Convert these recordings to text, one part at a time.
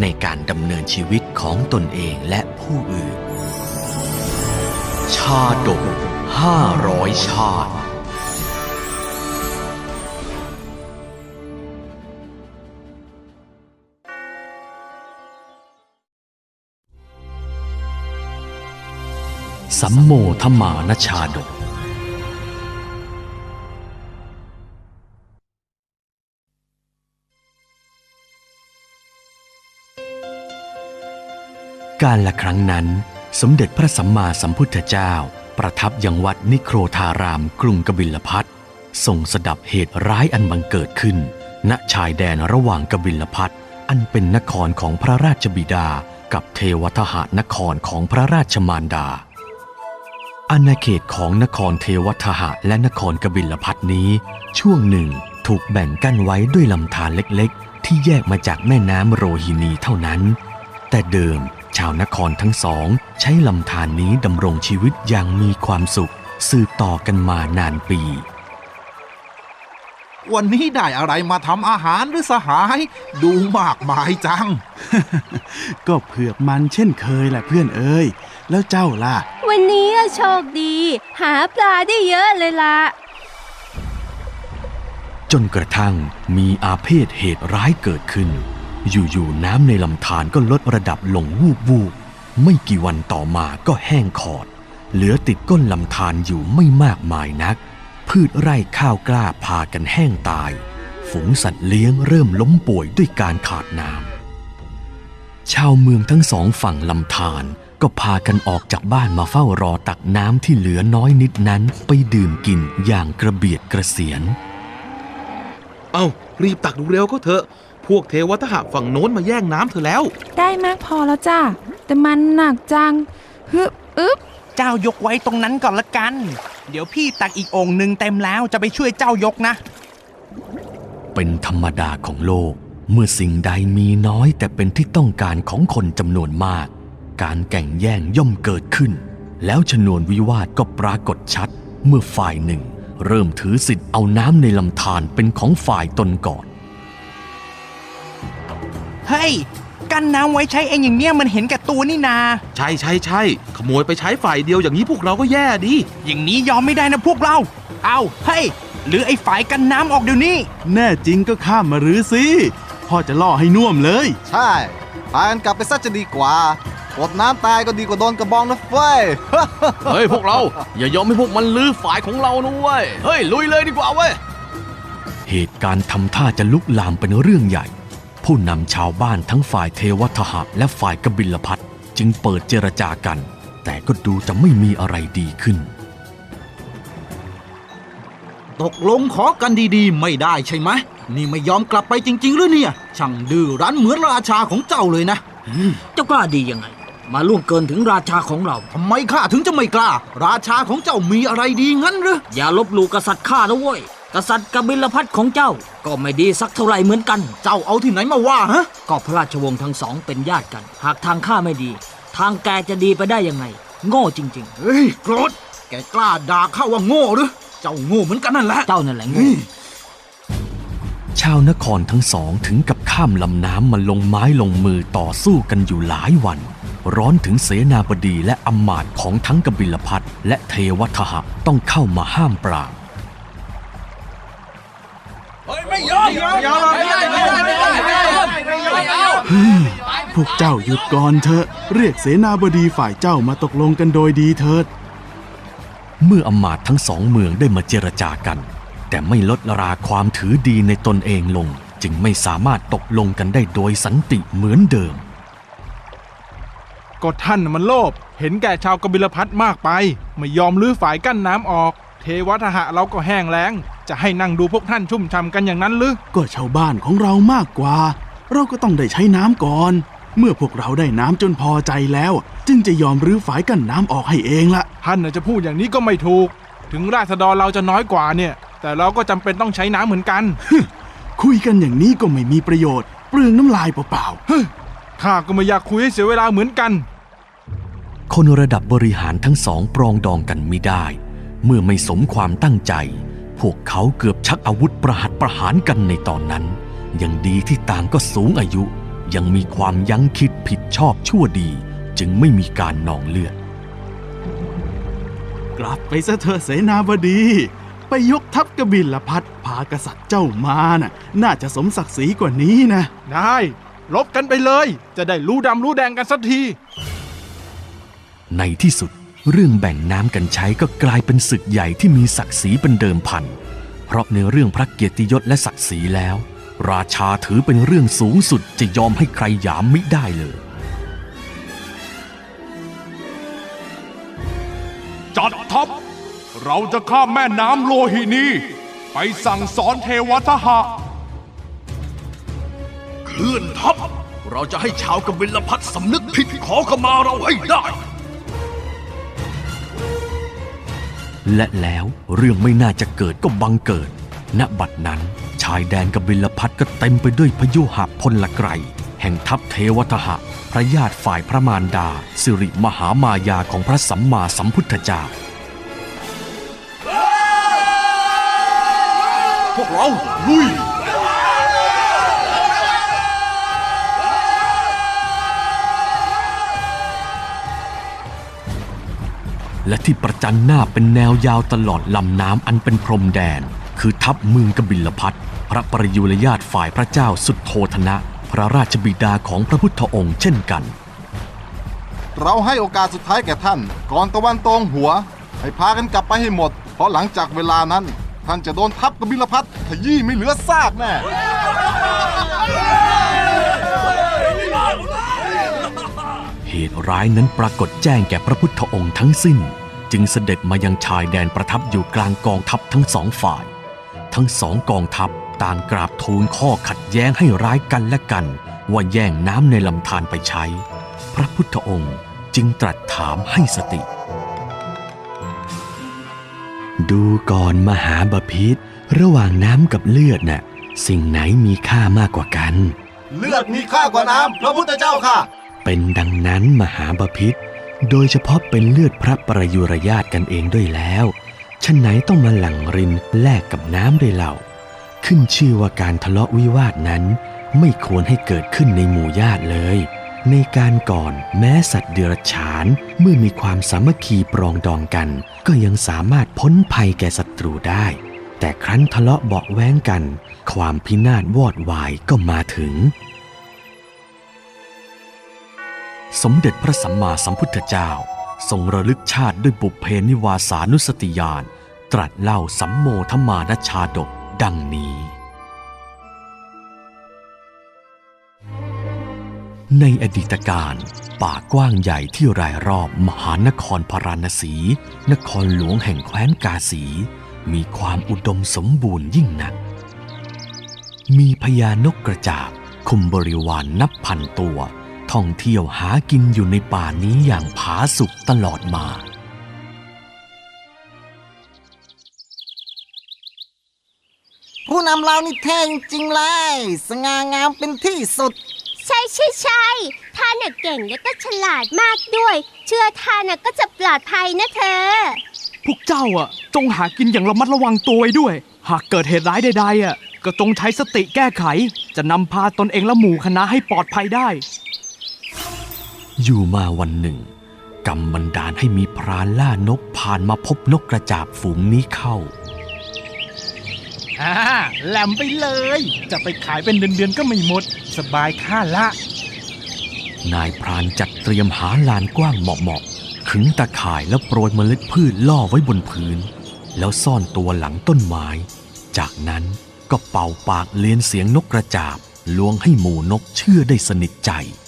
ในการดำเนินชีวิตของตนเองและผู้อื่น ชาดกห้าร้อยชาติ สัมโมทมานชาดก การละครั้งนั้น สมเด็จพระสัมมาสัมพุทธเจ้า ประทับยังวัดนิโครธารามกรุงกบิลพัททรงสดับเหตุร้ายอันบังเกิดขึ้น ณชายแดนระหว่างกบิลพัทอันเป็นนครของพระราชบิดา กับเทวทหานครของพระราชมารดาอาณาเขตของนครเทวทหะและนครกบิลพัทนี้ ช่วงหนึ่งถูกแบ่งกั้นไว้ด้วยลำธารเล็กๆ ที่แยกมาจากแม่น้ำโรฮินีเท่านั้น แต่เดิม ชาวนครทั้งสอง ใช้ลำธารนี้ดำรงชีวิตอย่างมีความสุข สืบต่อกันมานานปี วันนี้ได้อะไรมาทำอาหารหรือสหาย ดูมากมายจัง ก็เผือกมันเช่นเคยแหละเพื่อนเอ้ย แล้วเจ้าล่ะ วันนี้อะโชคดี หาปลาได้เยอะเลยล่ะ จนกระทั่งมีอาเพศเหตุร้ายเกิดขึ้น อยู่ๆน้ำในลำธารก็ลดระดับลงวูบวูบไม่กี่วันต่อมาก็แห้งขอด เหลือติดก้นลำธารอยู่ไม่มากมายนัก พืชไร่ข้าวกล้าพากันแห้งตาย ฝูงสัตว์เลี้ยงเริ่มล้มป่วยด้วยการขาดน้ำชาวเมืองทั้งสองฝั่งลำธารก็พากันออกจากบ้านมาเฝ้ารอตักน้ำที่เหลือน้อยนิดนั้นไปดื่มกินอย่างกระเบียดกระเสียน เอ้ารีบตักดูเร็วก็เถอะ พวกเทวทหะฝั่งโน้นมาแย่งน้ำเธอแล้ว ได้มากพอแล้วจ้าแต่มันหนักจังฮึบอึบเจ้ายกไว้ตรงนั้นก่อนละกัน เดี๋ยวพี่ตักอีกองค์หนึ่งเต็มแล้วจะไปช่วยเจ้ายกนะ เป็นธรรมดาของโลก เมื่อสิ่งใดมีน้อยแต่เป็นที่ต้องการของคนจำนวนมาก การแก่งแย่งย่อมเกิดขึ้น แล้วชนวนวิวาทก็ปรากฏชัด เมื่อฝ่ายหนึ่ง เริ่มถือสิทธิ์เอาน้ำในลำธารเป็นของฝ่ายตนก่อน เฮ้ย กันน้ำไว้ใช้เองอย่างเนี้ยมันเห็นแก่ตัวนี่นา ใช่ใช่ใช่ขโมยไปใช้ฝ่ายเดียวอย่างนี้พวกเราก็แย่ดิอย่างนี้ยอมไม่ได้นะพวกเรา เอาเฮ้ยหรือไอ้ฝ่ายกันน้ำออกเดี๋ยวนี้ แน่จริงก็ข้ามมารื้อสิพ่อจะล่อให้น่วมเลย ใช่พากันกลับไปซะจะดีกว่าอดน้ำตายก็ดีกว่าโดนกระบองนะเฟ้ย เฮ้ยพวกเรา อย่ายอมให้พวกมันลื้อฝ่ายของเรานะเว้ย เฮ้ยลุยเลยดีกว่าเว้ย เหตุการณ์ทำท่าจะลุกลามเป็นเรื่องใหญ่ ผู้นำชาวบ้านทั้งฝ่ายเทวทหะและฝ่ายกบิลพัทจึงเปิดเจรจากัน แต่ก็ดูจะไม่มีอะไรดีขึ้น ตกลงขอกันดีๆ ไม่ได้ใช่ไหมนี่ไม่ยอมกลับไปจริง ๆ หรือเนี่ย ช่างดื้อรั้นเหมือนราชาของเจ้าเลยนะเจ้ากล้าดียังไง มาล่วงเกินถึงราชาของเราทำไมข้าถึงจะไม่กล้า ราชาของเจ้ามีอะไรดีงั้นหรืออย่าลบหลู่กษัตริย์ข้านะเว้ย กษัตริย์กบิลพัทของเจ้าก็ไม่ดีสักเท่าไหร่เหมือนกัน เจ้าเอาที่ไหนมาว่าฮะ ก็พระราชวงศ์ทั้งสองเป็นญาติกัน หากทางข้าไม่ดี ทางแกจะดีไปได้ยังไง โง่จริง เฮ้ยโกรธแกกล้าด่าข้าว่าโง่หรือ เจ้าโง่เหมือนกันนั่นแหละ ๆ เจ้านั่นแหละโง่ ชาวนครทั้งสองถึงกับข้ามลำน้ำมาลงไม้ลงมือต่อสู้กันอยู่หลายวัน ร้อนถึงเสนาบดีและอำมาตย์ของทั้งกบิลพัทและเทวทหะต้องเข้ามาห้ามปรา มพวกเจ้าหยุดก่อนเถอะ เรียกเสนาบดีฝ่ายเจ้ามาตกลงกันโดยดีเถิด เมื่ออำมาตย์ทั้งสองเมืองได้มาเจรจากัน แต่ไม่ลดราความถือดีในตนเองลง จึงไม่สามารถตกลงกันได้โดยสันติเหมือนเดิม ก็ท่านน่ะมันโลภเห็นแก่ชาวกบิลพัทมากไป ไม่ยอมลื้อฝายกั้นน้ำออก เทวทหะเราก็แห้งแล้ง จะให้นั่งดูพวกท่านชุ่มช่ำกันอย่างนั้นหรือก็ชาวบ้านของเรามากกว่า เราก็ต้องได้ใช้น้ำก่อน เมื่อพวกเราได้น้ำจนพอใจแล้ว จึงจะยอมรื้อฝายกั้นน้ำออกให้เองละท่านน่ะจะพูดอย่างนี้ก็ไม่ถูก ถึงราษฎรเราจะน้อยกว่าเนี่ย แต่เราก็จำเป็นต้องใช้น้ำเหมือนกัน คุยกันอย่างนี้ก็ไม่มีประโยชน์ เปลืองน้ำลายเปล่าข้าก็ไม่อยากคุยให้เสียเวลาเหมือนกัน คนระดับบริหารทั้งสองปรองดองกันไม่ได้ เมื่อไม่สมความตั้งใจ พวกเขาเกือบชักอาวุธประหัตประหารกันในตอนนั้น ยังดีที่ต่างก็สูงอายุ ยังมีความยั้งคิดผิดชอบชั่วดี จึงไม่มีการนองเลือดๆกลับไปซะเถอะเสนาบดี ไปยกทัพกบิลพัทพากษัตริย์เจ้ามาน่ะ น่าจะสมศักดิ์ศรีกว่านี้นะได้ลบกันไปเลย จะได้รู้ดำรู้แดงกันสักที ในที่สุด เรื่องแบ่งน้ำกันใช้ก็กลายเป็นศึกใหญ่ที่มีศักดิ์ศรีเป็นเดิมพัน เพราะในเรื่องพระเกียรติยศและศักดิ์ศรีแล้ว ราชาถือเป็นเรื่องสูงสุดจะยอมให้ใครหยามมิได้เลย จัดทัพเราจะข้ามแม่น้ำโลหินีไปสั่งสอนเทวทหะเคลื่อนทัพเราจะให้ชาวกบิลพัทสำนึกผิดขอขมาเราให้ได้ และแล้วเรื่องไม่น่าจะเกิดก็บังเกิด ณ บัดนั้น ชายแดนกบิลพัทก็เต็มไปด้วยพยุหะพลไกรแห่งทัพเทวทหะ พระญาติฝ่ายพระมารดา สิริมหามายาของพระสัมมาสัมพุทธเจ้า พวกเราลุย และที่ประจันหน้าเป็นแนวยาวตลอดลำน้ำอันเป็นพรมแดน คือทัพเมืองกบิลพัทพระปริยุรญาติฝ่ายพระเจ้าสุดโทธนะ พระราชบิดาของพระพุทธองค์เช่นกัน เราให้โอกาสสุดท้ายแก่ท่าน ก่อนตะวันตรงหัว ให้พากันกลับไปให้หมด เพราะหลังจากเวลานั้น ท่านจะโดนทัพกบิลพัทขยี้ไม่เหลือซากแน่ ตุร้ายนั้นปรากฏแจ้งแก่พระพุทธองค์ทั้งสิ้น จึงเสด็จมายังชายแดนประทับอยู่กลางกองทัพทั้งสองฝ่าย ทั้งสองกองทัพต่างกราบทูลข้อขัดแย้งให้ร้ายกันและกัน ว่าแย่งน้ำในลำธารไปใช้ พระพุทธองค์จึงตรัสถามให้สติ ดูก่อนมหาบพิษระหว่างน้ำกับเลือดน่ะสิ่งไหนมีค่ามากกว่ากัน เลือดมีค่ากว่าน้ำพระพุทธเจ้าค่ะ เป็นดังนั้นมหาบพิษโดยเฉพาะเป็นเลือดพระประยุรญาติกันเองด้วยแล้วฉะไหนต้องมาหลั่งรินแลกกับน้ำด้วยเล่า ขึ้นชื่อว่าการทะเลาะวิวาทนั้น ไม่ควรให้เกิดขึ้นในหมู่ญาติเลย ในการก่อนแม้สัตว์เดรัจฉานเมื่อมีความสามัคคีปรองดองกัน ก็ยังสามารถพ้นภัยแก่ศัตรูได้ แต่ครั้นทะเลาะเบาแว้งกัน ความพินาศวอดวายก็มาถึง สมเด็จพระสัมมาสัมพุทธเจ้า ทรงระลึกชาติด้วยบุพเพนิวาสานุสติญาณตรัสเล่าสัมโมทมานชาดกดังนี้ ในอดีตการป่ากว้างใหญ่ที่รายรอบมหานครพาราณสี นครหลวงแห่งแคว้นกาสี มีความอุดมสมบูรณ์ยิ่งนัก มีพญานกกระจาบคุมบริวารนนับพันตัว ท่องเที่ยวหากินอยู่ในป่านี้อย่างผาสุกตลอดมา ผู้นำเรานี่เท่จริงๆเลยสง่างามเป็นที่สุด ใช่ใช่ใช่ท่านน่ะเก่งและก็ฉลาดมากด้วย เชื่อท่านน่ะก็จะปลอดภัยนะเธอ พวกเจ้าอะ จงหากินอย่างระมัดระวังตัวไว้ด้วย หากเกิดเหตุร้ายใดๆอะ ก็จงใช้สติแก้ไข จะนำพาตนเองและหมู่คณะให้ปลอดภัยได้ อยู่มาวันหนึ่ง กรรมบันดาลให้มีพรานล่านกผ่านมาพบนกกระจาบฝูงนี้เข้าอ่าแหลมไปเลย จะไปขายเป็นเดือนๆก็ไม่หมด สบายค่าละ นายพรานจัดเตรียมหาลานกว้างเหมาะๆขึงตะข่ายแล้วโปรยเมล็ดพืชล่อไว้บนพื้น แล้วซ่อนตัวหลังต้นไม้ จากนั้นก็เป่าปากเลียนเสียงนกกระจาบลวงให้หมู่นกเชื่อได้สนิทใจพ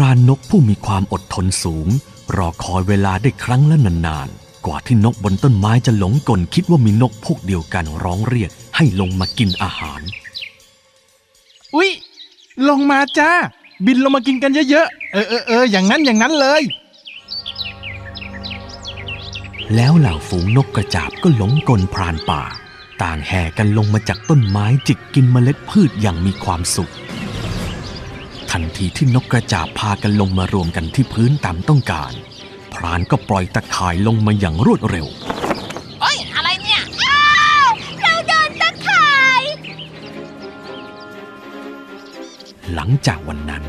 รานนกผู้มีความอดทนสูง รอคอยเวลาได้ครั้งละนานๆ กว่าที่นกบนต้นไม้จะหลงกลคิดว่ามีนกพวกเดียวกันร้องเรียกให้ลงมากินอาหาร อุ๊ย ลงมาจ้า บินลงมากินกันเยอะๆ เออเออเอออย่างนั้นอย่างนั้นเลย แล้วเหล่าฝูงนกกระจาบก็หลงกลพรานป่า ต่างแห่กันลงมาจากต้นไม้จิกกินเมล็ดพืชอย่างมีความสุข ทันทีที่นกกระจาบพากันลงมารวมกันที่พื้นตามต้องการ พรานก็ปล่อยตะข่ายลงมาอย่างรวดเร็วเอ้ยอะไรเนี่ยอ้าวเราโดนตะข่าย หลังจากวันนั้น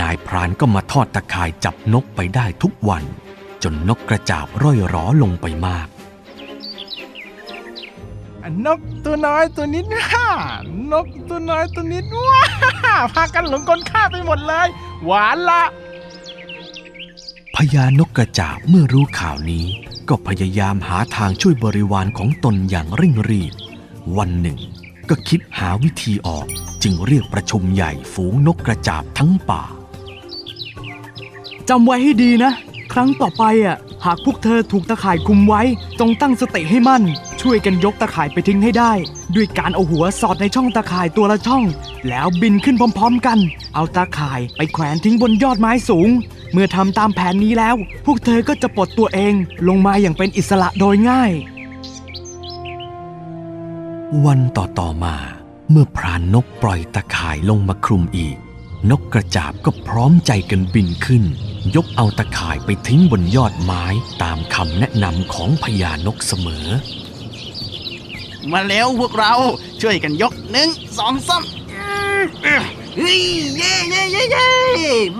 นายพรานก็มาทอดตะข่ายจับนกไปได้ทุกวัน จนนกกระจาบร่อยหรอลงไปมาก นกตัวน้อยตัวนิดว้านกตัวน้อยตัวนิดว้าพากันหลงกลข้าไปหมดเลย หวานละพญานกกระจาบเมื่อรู้ข่าวนี้ ก็พยายามหาทางช่วยบริวารของตนอย่างเร่งรีบ วันหนึ่ง ก็คิดหาวิธีออกจึงเรียกประชุมใหญ่ฝูงนกกระจาบทั้งป่าจำไว้ให้ดีนะ ครั้งต่อไปอะหากพวกเธอถูกตะข่ายคุมไว้จงตั้งสติให้มั่น ช่วยกันยกตะข่ายไปทิ้งให้ได้ ด้วยการเอาหัวสอดในช่องตะข่ายตัวละช่อง แล้วบินขึ้นพร้อม ๆ กัน เอาตะข่ายไปแขวนทิ้งบนยอดไม้สูง เมื่อทำตามแผนนี้แล้ว พวกเธอก็จะปลดตัวเองลงมาอย่างเป็นอิสระโดยง่าย วันต่อต่อมา เมื่อพรานนกปล่อยตะข่ายลงมาคลุมอีก นกกระจาบก็พร้อมใจกันบินขึ้น ยกเอาตะข่ายไปทิ้งบนยอดไม้ตามคำแนะนำของพญานกเสมอ มาแล้วพวกเราช่วยกันยกหนึ่งสองสามเฮ้ยเย่เย่เย่เย่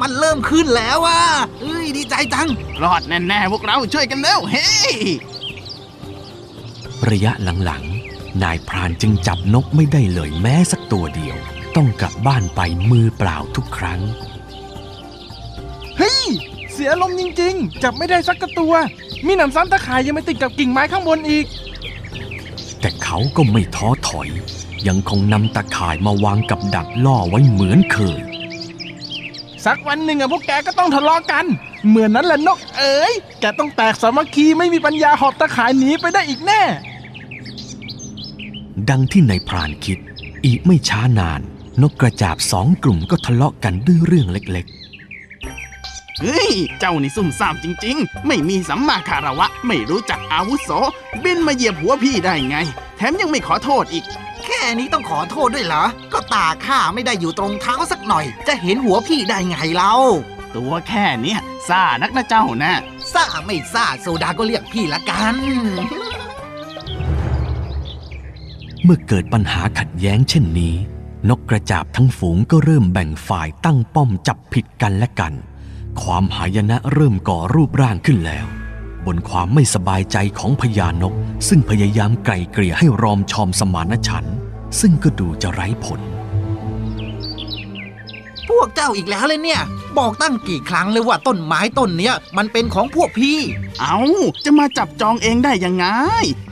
มันเริ่มขึ้นแล้วอะเอ้ยดีใจจังรอดแน่ๆพวกเราช่วยกันเร็วเฮ้ยระยะหลังๆ นายพรานจึงจับนกไม่ได้เลยแม้สักตัวเดียว ต้องกลับบ้านไปมือเปล่าทุกครั้ง เฮ้ย เสียลมณ์จริงๆ จับไม่ได้สักกระตัว มีหนำซ้ำตะข่ายยังไม่ติดกับกิ่งไม้ข้างบนอีก แต่เขาก็ไม่ท้อถอย ยังคงนำตะข่ายมาวางกับดักล่อไว้เหมือนเคย สักวันหนึ่งอะพวกแกก็ต้องทะเลาะกัน เหมือนนั้นแหละนกเอ๋ยแกต้องแตกสามัคคีไม่มีปัญญาหอบตะข่ายหนีไปได้อีกแน่ ดังที่นายพรานคิด อีกไม่ช้านาน นกกระจาบสองกลุ่มก็ทะเลาะกันด้วยเรื่องเล็ก เฮ้ย เจ้านี่ซุ่มซ่ามจริง ๆ ไม่มีสัมมาคารวะ ไม่รู้จักอาวุโส บินมาเหยียบหัวพี่ได้ไง แถมยังไม่ขอโทษอีก แค่นี้ต้องขอโทษด้วยเหรอ ก็ตาข้าไม่ได้อยู่ตรงเท้าสักหน่อย จะเห็นหัวพี่ได้ไงเราตัวแค่เนี้ยซ่านักนะเจ้านะซ่าไม่ซ่าโซดาก็เรียกพี่ละกันๆเมื่อเกิดปัญหาขัดแย้งเช่นนี้ นกกระจาบทั้งฝูงก็เริ่มแบ่งฝ่ายตั้งป้อมจับผิดกันและกัน ความหายนะเริ่มก่อรูปร่างขึ้นแล้ว บนความไม่สบายใจของพญานก ซึ่งพยายามไกล่เกลี่ยให้รอมชอมสมานฉัน ซึ่งก็ดูจะไร้ผล วกเจ้าอีกแล้วเลยเนี่ย บอกตั้งกี่ครั้งเลยว่าต้นไม้ต้นเนี้ยมันเป็นของพวกพี่ เอาจะมาจับจองเองได้ยังไง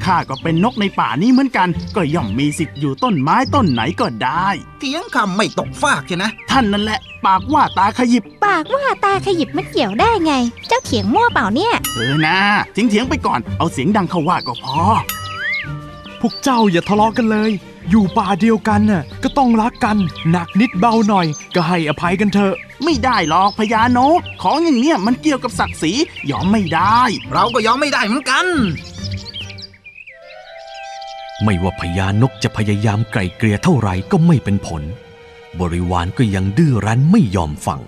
ข้าก็เป็นนกในป่านี้เหมือนกัน ก็ย่อมมีสิทธิ์อยู่ต้นไม้ต้นไหนก็ได้เถียงคำไม่ตกฟากใช่นะท่านนั่นแหละ ปากว่าตาขยิบ ปากว่าตาขยิบมันเกี่ยวได้ไง เจ้าเถียงมั่วเปล่าเนี่ยเออนะเถียงๆไปก่อนเอาเสียงดังเข้าว่าก็พอ พวกเจ้าอย่าทะเลาะกันเลย อยู่ป่าเดียวกันน่ะก็ต้องรักกันหนักนิดเบาหน่อย ก็ให้อภัยกันเถอะ ไม่ได้หรอกพญานก ของอย่างเนี้ยมันเกี่ยวกับศักดิ์ศรียอมไม่ได้ เราก็ยอมไม่ได้เหมือนกัน ไม่ว่าพญานกจะพยายามไกล่เกลี่ยเท่าไหร่ก็ไม่เป็นผล บริวารก็ยังดื้อรั้นไม่ยอมฟัง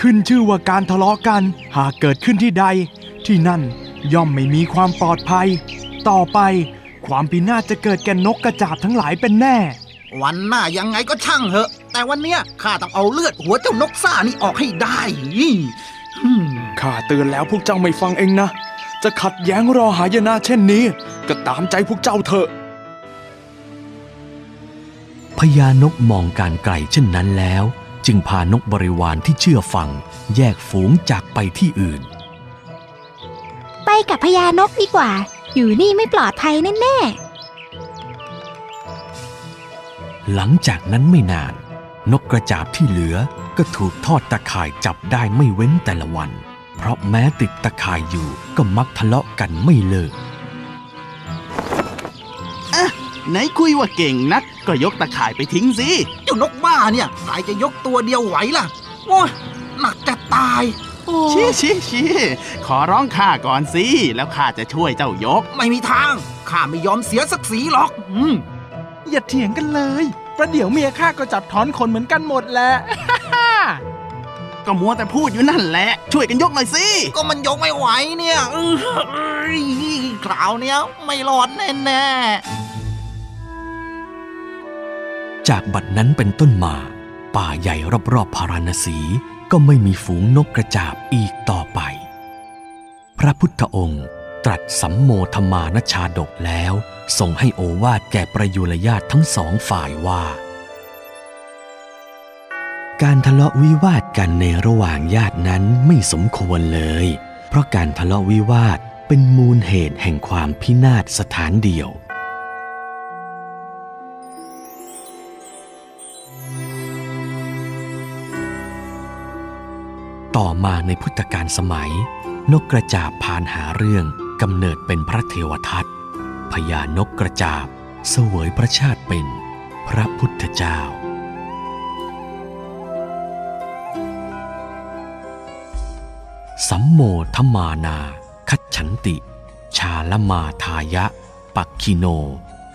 ขึ้นชื่อว่าการทะเลาะกันหากเกิดขึ้นที่ใด ที่นั่นย่อมไม่มีความปลอดภัย ต่อไป ความพินาศจะเกิดแก่นกกระจาบทั้งหลายเป็นแน่ วันหน้ายังไงก็ช่างเหอะ แต่วันเนี้ยข้าต้องเอาเลือดหัวเจ้านกซ่านี่ออกให้ได้อืมข้าเตือนแล้วพวกเจ้าไม่ฟังเองนะ จะขัดแย้งรอหายนะเช่นนี้ ก็ตามใจพวกเจ้าเถอะพญานกมองการไกลเช่นนั้นแล้ว จึงพานกบริวารที่เชื่อฟัง แยกฝูงจากไปที่อื่น ไปกับพญานกดีกว่า อยู่นี่ไม่ปลอดภัยแน่หลังจากนั้นไม่นาน นกกระจาบที่เหลือก็ถูกทอดตะข่ายจับได้ไม่เว้นแต่ละวัน เพราะแม้ติดตะข่ายอยู่ก็มักทะเลาะกันไม่เลิกไหนคุยว่าเก่งนัก ก็ยกตะข่ายไปทิ้งสิเจ้านกบ้าเนี่ยใครจะยกตัวเดียวไหวล่ะโอ้ยหนักจะตาย ชี้ชี้ชี้ขอร้องข้าก่อนสิ แล้วข้าจะช่วยเจ้ายก ไม่มีทาง ข้าไม่ยอมเสียสักสีหรอก อืม อย่าเถียงกันเลย ประเดี๋ยวเมียข้าก็จับถอนขนเหมือนกันหมดแหละ ก็มัวแต่พูดอยู่นั่นแหละ ช่วยกันยกหน่อยสิ ก็มันยกไม่ไหวเนี่ยเอ้ยคราวเนี้ยไม่รอดแน่จากบัดนั้นเป็นต้นมา ป่าใหญ่รอบๆพาราณสี ก็ไม่มีฝูงนกกระจาบอีกต่อไป พระพุทธองค์ตรัสสัมโมธรรมานชาดกแล้วทรงให้โอวาทแก่ประยุรญาติทั้งสองฝ่ายว่า การทะเลาะวิวาทกันในระหว่างญาตินั้นไม่สมควรเลย เพราะการทะเลาะวิวาทเป็นมูลเหตุแห่งความพินาศสถานเดียว ต่อมาในพุทธกาลสมัย นกกระจาบพานหาเรื่องกำเนิดเป็นพระเทวทัตพญานกกระจาบเสวยพระชาติเป็นพระพุทธเจ้า สัมโมทมานา คัจฉันติ ชาลมาทายะ ปักคิโน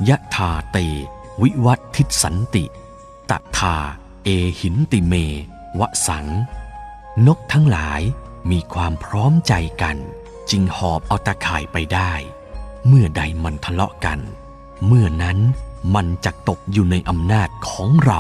ยะทาเต วิวัตทิสันติ ตัทา เอหินติเม วะสัง นกทั้งหลายมีความพร้อมใจกัน จึงหอบเอาตะข่ายไปได้ เมื่อใดมันทะเลาะกัน เมื่อนั้นมันจะตกอยู่ในอำนาจของเรา